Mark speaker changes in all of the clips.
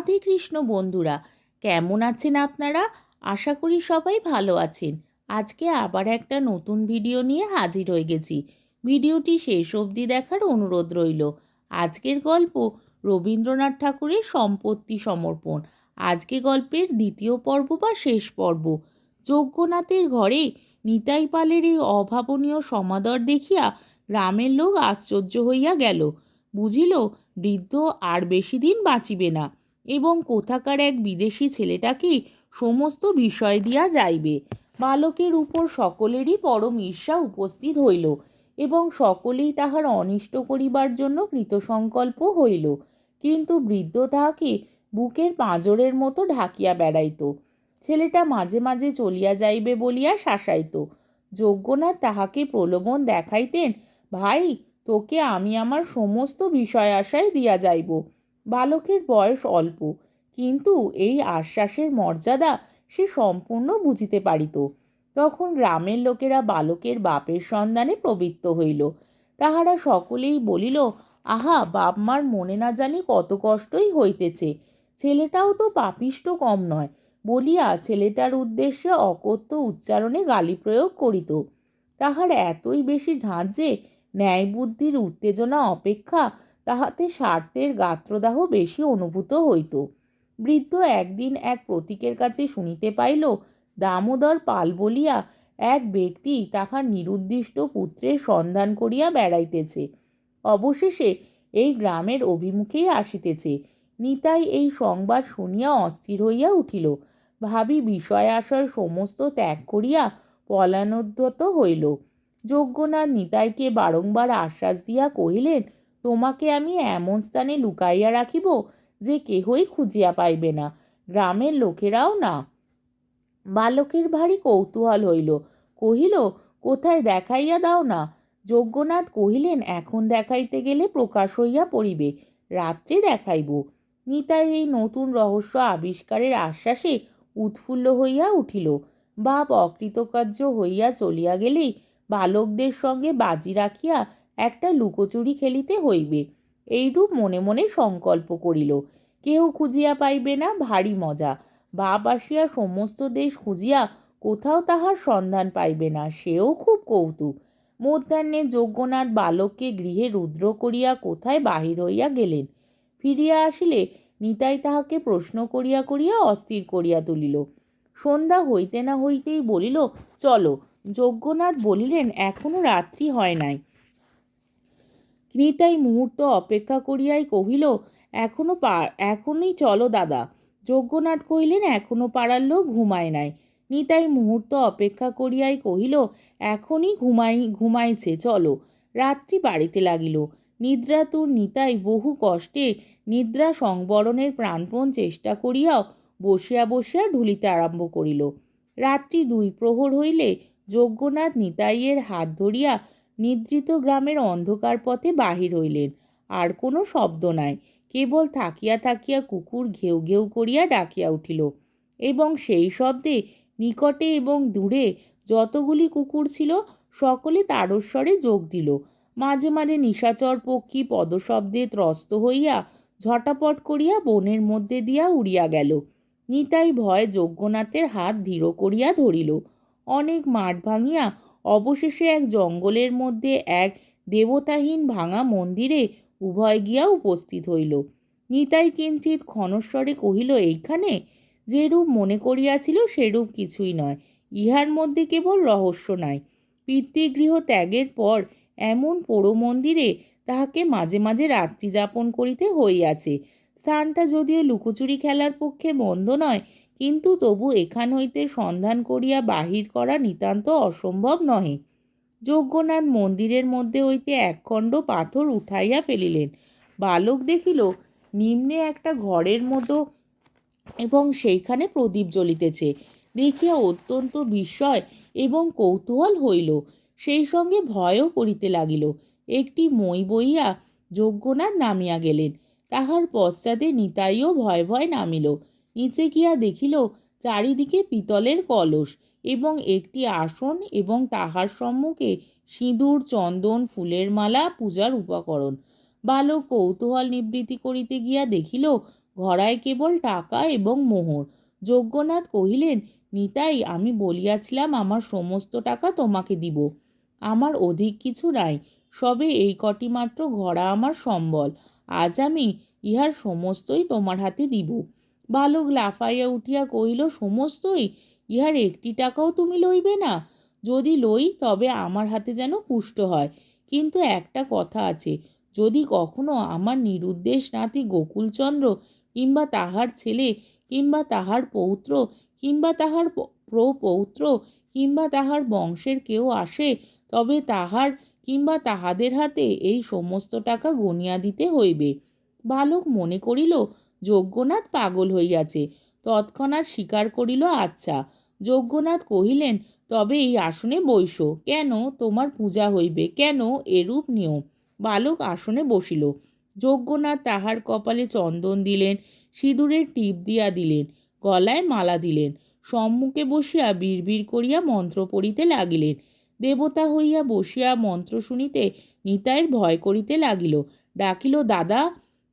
Speaker 1: রাধে কৃষ্ণ বন্ধুরা, কেমন আছেন আপনারা? আশা করি সবাই ভালো আছেন। আজকে আবার একটা নতুন ভিডিও নিয়ে হাজির হয়ে গেছি। ভিডিওটি শেষ অবধি দেখার অনুরোধ রইল। আজকের গল্প রবীন্দ্রনাথ ঠাকুরের সম্পত্তি সমর্পণ। আজকে গল্পের দ্বিতীয় পর্ব বা শেষ পর্ব। যজ্ঞনাথের ঘরে নিতাই পালের এই অভাবনীয় সমাদর দেখিয়া গ্রামের লোক আশ্চর্য হইয়া গেল। বুঝিল, বৃদ্ধ আর বেশি দিন বাঁচিবে না। এবং কোথাকার এক বিদেশি ছেলেটাকে সমস্ত বিষয় দিয়া যাইবে? বালকের উপর সকলেরই পরম ঈর্ষা উপস্থিত হইল এবং সকলেই তাহার অনিষ্ট করিবার জন্য কৃতসংকল্প হইল। কিন্তু বৃদ্ধ তাহাকে বুকের পাঁজরের মতো ঢাকিয়া বেড়াইত। ছেলেটা মাঝে মাঝে চলিয়া যাইবে বলিয়া শাসাইত। যজ্ঞনাথ তাহাকে প্রলোভন দেখাইতেন, ভাই, তোকে আমি আমার সমস্ত বিষয় আশায় দিয়া যাইব। বালকের বয়স অল্প, কিন্তু এই আশ্বাসের মর্যাদা সে সম্পূর্ণ বুঝিতে পারিত। তখন গ্রামের লোকেরা বালকের বাপের সন্ধানে প্রবৃত্ত হইল। তাহারা সকলেই বলিল, আহা, বাপ মার মনে না জানি কত কষ্টই হইতেছে। ছেলেটাও তো পাপিষ্ট কম নয়। বলিয়া ছেলেটার উদ্দেশ্যে অকথ্য উচ্চারণে গালি প্রয়োগ করিত। তাহার এতই বেশি ঝাঁঝ ন্যায় বুদ্ধির উত্তেজনা, অপেক্ষা তাহাতে স্বার্থের গাত্রদাহ বেশি অনুভূত হইত। বৃদ্ধ একদিন এক প্রতীকের কাছে শুনিতে পাইল, দামোদর পাল বলিয়া এক ব্যক্তি তাহার নিরুদ্দিষ্ট পুত্রের সন্ধান করিয়া বেড়াইতেছে। অবশেষে এই গ্রামের অভিমুখেই আসিতেছে। নিতাই এই সংবাদ শুনিয়া অস্থির হইয়া উঠিল। ভাবি বিষয় আশয় সমস্ত ত্যাগ করিয়া পলানোদ্যত হইল। যজ্ঞনাথ নিতাইকে বারংবার আশ্বাস দিয়া কহিলেন তোমাকে আমি এমন স্থানে লুকাইয়া রাখিব যে কেহই খুঁজিয়া পাইবে না। গ্রামের লোকেরাও না। বালকের ভারী কৌতূহল হইল। কহিল, কোথায় দেখাইয়া দাও না? যজ্ঞনাথ কহিলেন, এখন দেখাইতে গেলে প্রকাশ হইয়া পড়িবে। রাত্রে দেখাইব। নিতাই এই নতুন রহস্য আবিষ্কারের আশ্বাসে উৎফুল্ল হইয়া উঠিল। বাপ অকৃতকার্য হইয়া চলিয়া গেলেই বালকদের সঙ্গে বাজি রাখিয়া একটা লুকোচুরি খেলিতে হইবে। এইরূপ মনে মনে সংকল্প করিল। কেহ খুঁজিয়া পাইবে না, ভারী মজা। বাপ আসিয়া সমস্ত দেশ খুঁজিয়া কোথাও তাহার সন্ধান পাইবে না, সেও খুব কৌতুক। মধ্যাহ্নে যজ্ঞনাথ বালককে গৃহে রুদ্র করিয়া কোথায় বাহির হইয়া গেলেন? ফিরিয়া আসিলে নিতাই তাহাকে প্রশ্ন করিয়া করিয়া অস্থির করিয়া তুলিল। সন্ধ্যা হইতে না হইতেই বলিল, চলো। যজ্ঞনাথ বলিলেন, এখনও রাত্রি হয় নাই। নিতাই মুহূর্ত অপেক্ষা করিয়াই কহিল, এখনও পা, এখনই চলো দাদা। যজ্ঞনাথ কহিলেন, এখনও পাড়ার লোক ঘুমায় নাই। নিতাই মুহূর্ত অপেক্ষা করিয়াই কহিল, এখনই ঘুমাই, ঘুমাইছে, চলো। রাত্রি বাড়িতে লাগিল। নিদ্রাতুর নিতাই বহু কষ্টে নিদ্রা সংবরণের প্রাণপণ চেষ্টা করিয়াও বসিয়া বসিয়া ঢুলিতে আরম্ভ করিল। রাত্রি দুই প্রহর হইলে যজ্ঞনাথ নিতাইয়ের হাত ধরিয়া নিদ্রিত গ্রামের অন্ধকার পথে বাহির হইলেন। আর কোনো শব্দ নাই, কেবল থাকিয়া থাকিয়া কুকুর ঘেউ ঘেউ করিয়া ডাকিয়া উঠিল। এবং সেই শব্দে নিকটে এবং দূরে যতগুলি কুকুর ছিল, সকলে তারস্বরে যোগ দিল। মাঝে মাঝে নিশাচর পক্ষী পদশব্দে ত্রস্ত হইয়া ঝটাপট করিয়া বনের মধ্যে দিয়া উড়িয়া গেল। নিতাই ভয় যজ্ঞনাথের হাত ধীর করিয়া ধরিল। অনেক মাঠ ভাঙিয়া অবশেষে এক জঙ্গলের মধ্যে এক দেবতাহীন ভাঙা মন্দিরে উভয় গিয়া উপস্থিত হইল। নিতাই কিঞ্চিত ক্ষণস্বরে কহিল, এইখানে? যেরূপ মনে করিয়াছিল, সেরূপ কিছুই নয়। ইহার মধ্যে কেবল রহস্য নাই। পিতৃগৃহ ত্যাগের পর এমন পোড়ো মন্দিরে তাহাকে মাঝে মাঝে রাত্রি যাপন করিতে হইয়াছে। স্থানটা যদিও লুকোচুরি খেলার পক্ষে মন্দ নয় কিন্তু তবু এখান হইতে সন্ধান করিয়া বাহির করা নিতান্ত অসম্ভব নহে। যজ্ঞনাথ মন্দিরের মধ্যে হইতে একখণ্ড পাথর উঠাইয়া ফেলিলেন। বালক দেখিল, নিম্নে একটা ঘরের মতো এবং সেইখানে প্রদীপ জ্বলিতেছে। দেখিয়া অত্যন্ত বিস্ময় এবং কৌতূহল হইল। সেই সঙ্গে ভয়ও করিতে লাগিল। একটি মই বইয়া যজ্ঞনাথ নামিয়া গেলেন। তাহার পশ্চাতে নিতাইও ভয় ভয় নামিল। নিচে গিয়া দেখিল চারিদিকে পিতলের কলস এবং একটি আসন এবং তাহার সম্মুখে সিঁদুর, চন্দন, ফুলের মালা, পূজার উপকরণ। বালক কৌতূহল নিবৃত্তি করিতে গিয়া দেখিল, ঘড়ায় কেবল টাকা এবং মোহর। যজ্ঞনাথ কহিলেন, নিতাই, আমি বলিয়াছিলাম, আমার সমস্ত টাকা তোমাকে দিব। আমার অধিক কিছু নাই, সবে এই কটি মাত্র ঘোড়া আমার সম্বল। আজ আমি ইহার সমস্তই তোমার হাতে দিব। বালক লাফাইয়া উঠিয়া কহিল, সমস্তই? ইহার একটি টাকাও তুমি লইবে না? যদি লই, তবে আমার হাতে যেন পুষ্ট হয়। কিন্তু একটা কথা আছে, যদি কখনো আমার নিরুদ্দেশ নাতি গোকুলচন্দ্র কিংবা তাহার ছেলে কিংবা তাহার পৌত্র কিংবা তাহার প্রপৌত্র কিংবা তাহার বংশের কেউ আসে, তবে তাহার কিংবা তাহাদের হাতে এই সমস্ত টাকা গনিয়া দিতে হইবে। বালক মনে করিল যজ্ঞনাথ পাগল হইয়াছে। তৎক্ষণাৎ স্বীকার করিল আচ্ছা যজ্ঞনাথ কহিলেন, তবে এই আসনে বৈশ কেন? তোমার পূজা হইবে। কেন? এরূপ নিয়ম। বালক আসনে বসিল। যজ্ঞনাথ তাহার কপালে চন্দন দিলেন সিঁদুরের টিপ দিয়া দিলেন, গলায় মালা দিলেন, সম্মুখে বসিয়া বিড়বিড় করিয়া মন্ত্র পড়িতে লাগিলেন। দেবতা হইয়া বসিয়া মন্ত্র শুনিতে নিতাইয়ের ভয় করিতে লাগিল। ডাকিল, দাদা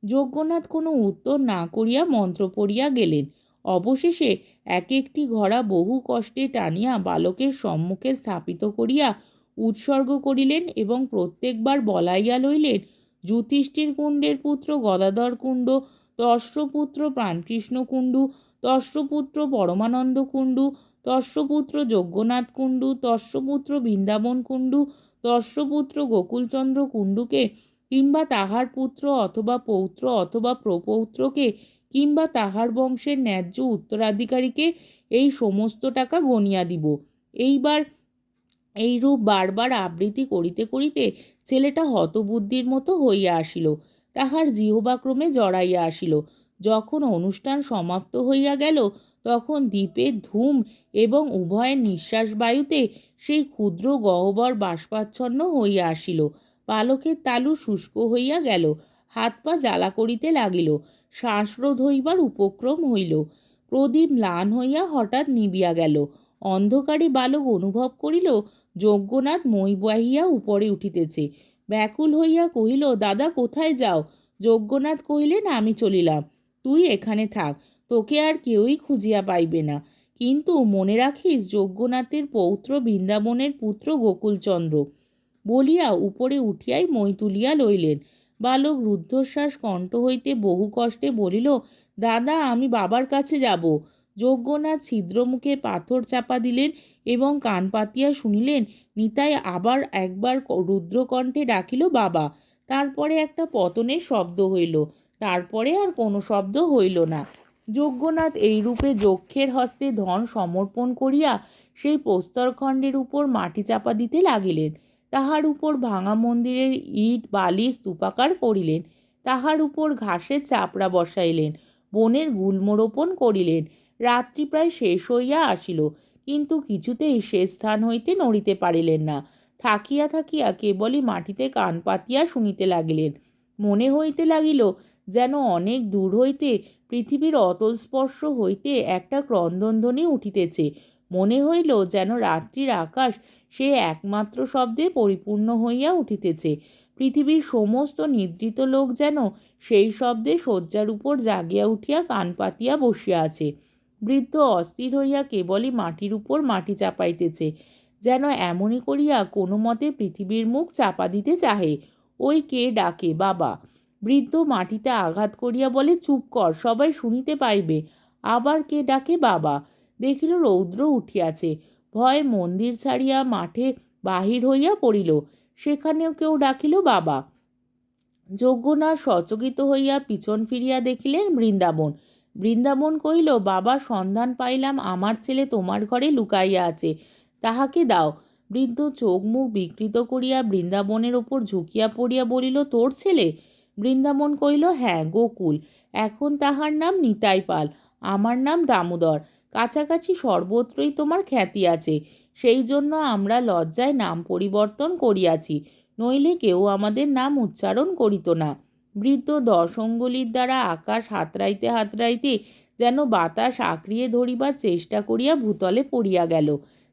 Speaker 1: যজ্ঞনাথ কোনো উত্তর না করিয়া মন্ত্র পড়িয়া গেলেন। অবশেষে এক একটি ঘোড়া বহু কষ্টে টানিয়া বালকের সম্মুখে স্থাপিত করিয়া উৎসর্গ করিলেন এবং প্রত্যেকবার বলাইয়া লইলেন, যুধিষ্ঠির কুণ্ডের পুত্র গদাধর কুণ্ড তস্রপুত্র প্রাণকৃষ্ণ কুণ্ডু তস্রপুত্র পরমানন্দ কুণ্ডু তস্রপুত্র যজ্ঞনাথ কুণ্ডু তস্রপুত্র বৃন্দাবন কুণ্ডু তস্রপুত্র গোকুলচন্দ্র কুণ্ডুকে কিংবা তাহার পুত্র অথবা পৌত্র অথবা প্রপৌত্রকে কিংবা তাহার বংশের ন্যায্য উত্তরাধিকারীকে এই সমস্ত টাকা গনিয়া দিব। এইবার এইরূপ বারবার আবৃত্তি করিতে করিতে ছেলেটা হতবুদ্ধির মতো হইয়া আসিল। তাহার জিহবাক্রমে জড়াইয়া আসিল। যখন অনুষ্ঠান সমাপ্ত হইয়া গেল, তখন দ্বীপের ধূম এবং উভয়ের নিঃশ্বাস বায়ুতে সেই ক্ষুদ্র গহ্বর বাষ্পাচ্ছন্ন হইয়া আসিল। পালকের তালু শুষ্ক হইয়া গেল, হাত পা জ্বালা করিতে লাগিল, শ্বাসরোধ হইবার উপক্রম হইল। প্রদীপ ম্লান হইয়া হঠাৎ নিবিয়া গেল, অন্ধকারে বালক অনুভব করিল, যজ্ঞনাথ মই বাহিয়া উপরে উঠিতেছে। ব্যাকুল হইয়া কহিল, দাদা, কোথায় যাও? যজ্ঞনাথ কহিলেন, আমি চলিলাম, তুই এখানে থাক, তোকে আর কেউই খুঁজিয়া পাইবে না। কিন্তু মনে রাখিস, যজ্ঞনাথের পৌত্র বৃন্দাবনের পুত্র গোকুলচন্দ্র। বলিয়া উপরে উঠিয়াই মই তুলিয়া লইলেন। বালক রুদ্ধশ্বাস কণ্ঠ হইতে বহু কষ্টে বলিল, দাদা, আমি বাবার কাছে যাব যজ্ঞনাথ ছিদ্রমুখে পাথর চাপা দিলেন এবং কান পাতিয়া শুনিলেন, নিতাই আবার একবার রুদ্রকণ্ঠে ডাকিল, বাবা তারপরে একটা পতনের শব্দ হইল, তারপরে আর কোনো শব্দ হইল না। যজ্ঞনাথ এই রূপে যক্ষের হস্তে ধন সমর্পণ করিয়া সেই প্রস্তরখণ্ডের উপর মাটি চাপা দিতে লাগিলেন। তাহার উপর ভাঙা মন্দিরের ইট বালি স্তূপাকার করিলেন। তাহার উপর ঘাসের চাপড়া বসাইলেন, বনের গুল্মরোপণ করিলেন। রাত্রি প্রায় শেষ হইয়া আসিল, কিন্তু কিছুতেই সে স্থান হইতে নড়িতে পারিলেন না। থাকিয়া থাকিয়া কেবলই মাটিতে কান পাতিয়া শুনিতে লাগিলেন। মনে হইতে লাগিল যেন অনেক দূর হইতে পৃথিবীর অতল স্পর্শ হইতে একটা ক্রন্দনধ্বনি উঠিতেছে। মনে হইল যেন রাত্রির আকাশ সে একমাত্র শব্দে পরিপূর্ণ হইয়া উঠিতেছে। পৃথিবীর সমস্ত নিদ্রিত লোক যেন সেই শব্দে শয্যার উপর জাগিয়া উঠিয়া কান পাতিয়া বসিয়া আছে। বৃদ্ধ অস্থির হইয়া কেবলই মাটির উপর মাটি চাপাইতেছে, যেন এমনই করিয়া কোনো মতে পৃথিবীর মুখ চাপা দিতে চাহে। ওই কে ডাকে? বাবা। বৃদ্ধ মাটিতে আঘাত করিয়া বলে, চুপ কর, সবাই শুনিতে পাইবে। আবার কে ডাকে? বাবা। দেখিল রৌদ্র উঠিয়াছে। ভয় মন্দির ছাড়িয়া মাঠে বাহির হইয়া পড়িল। সেখানেও কেউ ডাকিল, বাবা! যজ্ঞনাথ সচকিত হইয়া পিছন ফিরিয়া দেখিলেন বৃন্দাবন। বৃন্দাবন কহিল, বাবা, সন্ধান পাইলাম। আমার ছেলে তোমার ঘরে লুকাইয়া আছে। তাহাকে দাও। বৃদ্ধ চোখ মুখ বিকৃত করিয়া বৃন্দাবনের ওপর ঝুঁকিয়া পড়িয়া বলিল, তোর ছেলে? বৃন্দাবন কহিল হ্যাঁ গোকুল। এখন তাহার নাম নিতাই পাল। আমার নাম দামোদর। কাছাকাছি সর্বত্রই তোমার খ্যাতি আছে। সেই জন্য আমরা লজ্জায় নাম পরিবর্তন করিয়াছি, নইলে কেউ আমাদের নাম উচ্চারণ করিত না। বৃদ্ধ দশঙ্গলির দ্বারা আকাশ হাতড়াইতে হাতড়াইতে যেন বাতাস আঁকড়িয়ে ধরিবার চেষ্টা করিয়া ভূতলে পড়িয়া গেল।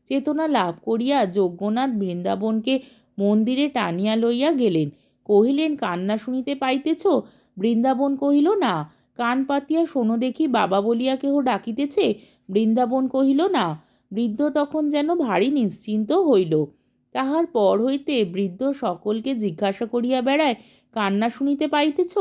Speaker 1: চেতনা লাভ করিয়া যজ্ঞনাথ বৃন্দাবনকে মন্দিরে টানিয়া লইয়া গেলেন। কহিলেন, কান্না শুনিতে পাইতেছ? বৃন্দাবন কহিল, না। কান পাতিয়া শোনো দেখি বাবা বলিয়া কেহ ডাকিতেছে? বৃন্দাবন কহিল, না, বৃদ্ধ তখন যেন ভারী নিশ্চিন্ত হইল। তাহার পর হইতে বৃদ্ধ সকলকে জিজ্ঞাসা করিয়া বেড়ায়, কান্না শুনিতে পাইতেছ?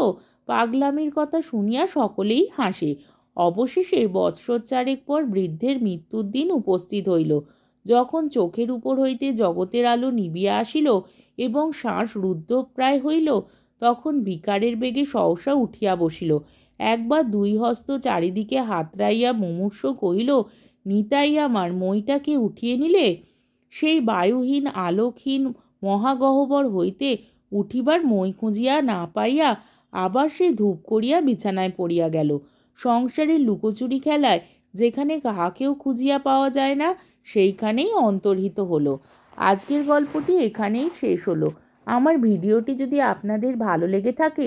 Speaker 1: পাগলামির কথা শুনিয়া সকলেই হাসে। অবশেষে বৎসর চারেক পর বৃদ্ধের মৃত্যুর দিন উপস্থিত হইল। যখন চোখের উপর হইতে জগতের আলো নিবিয়া আসিল এবং শ্বাস রুদ্ধপ্রায় হইল, তখন বিকারের বেগে সহসা উঠিয়া বসিল। একবার দুই হস্ত চারিদিকে হাতড়াইয়া মুমূর্ষ কহিল, নিতাই আমার, মইটাকে উঠিয়ে নিলে? সেই বায়ুহীন, আলোকহীন মহাগহ্বর হইতে উঠিবার মই খুঁজিয়া না পাইয়া আবার সে ধূপ করিয়া বিছানায় পড়িয়া গেল। সংসারের লুকোচুরি খেলায় যেখানে কাহাকেও খুঁজিয়া পাওয়া যায় না, সেইখানেই অন্তর্হিত হলো। আজকের গল্পটি এখানেই শেষ হলো। আমার ভিডিওটি যদি আপনাদের ভালো লেগে থাকে